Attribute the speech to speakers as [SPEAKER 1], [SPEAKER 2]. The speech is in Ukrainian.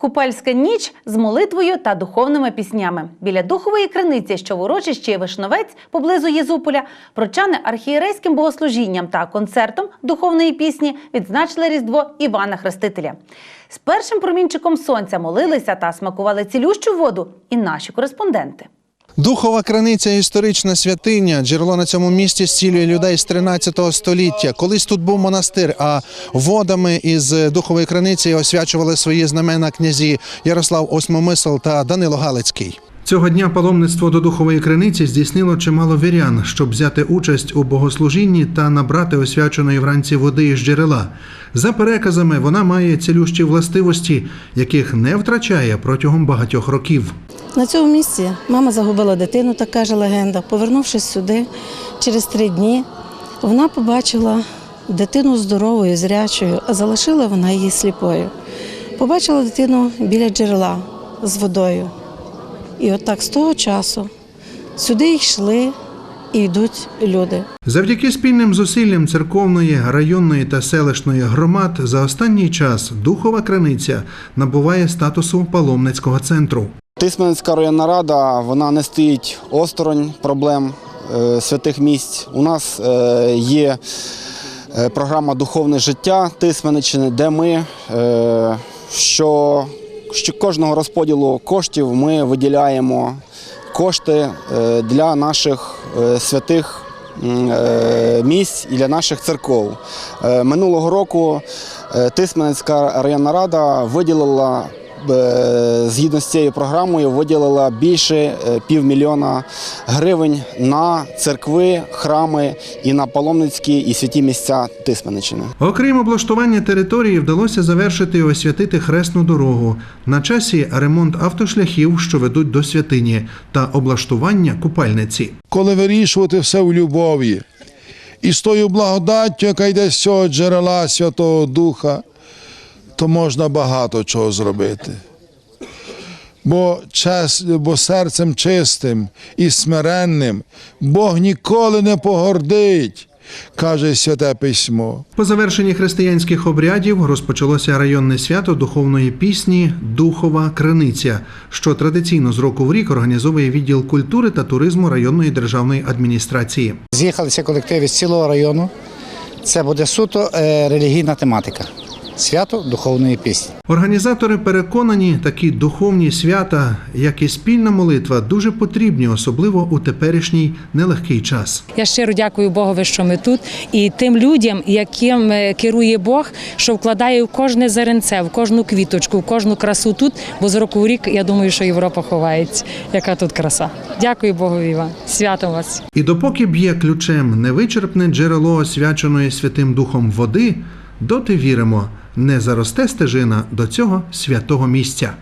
[SPEAKER 1] Купальська ніч з молитвою та духовними піснями. Біля духової криниці, що в урочищі Вишновець поблизу Єзуполя, прочани архієрейським богослужінням та концертом духовної пісні відзначили Різдво Івана Хрестителя. З першим промінчиком сонця молилися та смакували цілющу воду і наші кореспонденти.
[SPEAKER 2] Духова криниця історична святиня. Джерело на цьому місці зцілює людей з 13 століття. Колись тут був монастир, а водами із духової криниці освячували свої знамена князі Ярослав Осьмомисл та Данило Галицький. Цього дня паломництво до духової криниці здійснило чимало вірян, щоб взяти участь у богослужінні та набрати освяченої вранці води із джерела. За переказами, вона має цілющі властивості, яких не втрачає протягом багатьох років.
[SPEAKER 3] На цьому місці мама загубила дитину, так каже легенда. Повернувшись сюди через три дні, вона побачила дитину здоровою, зрячою, а залишила вона її сліпою. Побачила дитину біля джерела з водою. І от так з того часу сюди йшли і йдуть люди.
[SPEAKER 2] Завдяки спільним зусиллям церковної, районної та селищної громад за останній час духова криниця набуває статусу паломницького центру.
[SPEAKER 4] Тисменницька районна рада вона не стоїть осторонь проблем е, святих місць. У нас е, є е, програма Духовне життя Тисменниччини, де ми що, що кожного розподілу коштів ми виділяємо кошти е, для наших е, святих е, місць і для наших церков. Минулого року Тисменницька районна рада виділила згідно з цією програмою виділила більше е, півмільйона гривень на церкви, храми і на паломницькі і святі місця Тисменниччини.
[SPEAKER 2] Окрім облаштування території, вдалося завершити і освятити хресну дорогу. На часі ремонт автошляхів, що ведуть до святині, та облаштування купальниці.
[SPEAKER 5] коли вирішувати все в любові. І з тою благодаттю, яка йде з цього джерела Святого Духа, то можна багато чого зробити. Бо, чес, бо серцем чистим і смиренним Бог ніколи не погордить, каже Святе Письмо.
[SPEAKER 2] По завершенні християнських обрядів розпочалося районне свято духовної пісні Духова Криниця, що традиційно з року в рік організовує відділ культури та туризму районної державної адміністрації.
[SPEAKER 6] З'їхалися колективи з цілого району. Це буде суто е, релігійна тематика. Свято духовної пісні.
[SPEAKER 2] Організатори переконані, такі духовні свята, як і спільна молитва, дуже потрібні, особливо у теперішній нелегкий час.
[SPEAKER 7] Я щиро дякую Богові, що ми тут, і тим людям, яким е, керує Бог, що вкладає в кожне зеренце, в кожну квіточку, в кожну красу тут. Бо з року в рік я думаю, що Європа ховається. Яка тут краса? Дякую Богові вам. Святом вас.
[SPEAKER 2] І допоки б'є ключем невичерпне джерело освяченої Святим Духом води, доти віримо, не заросте стежина до цього святого місця.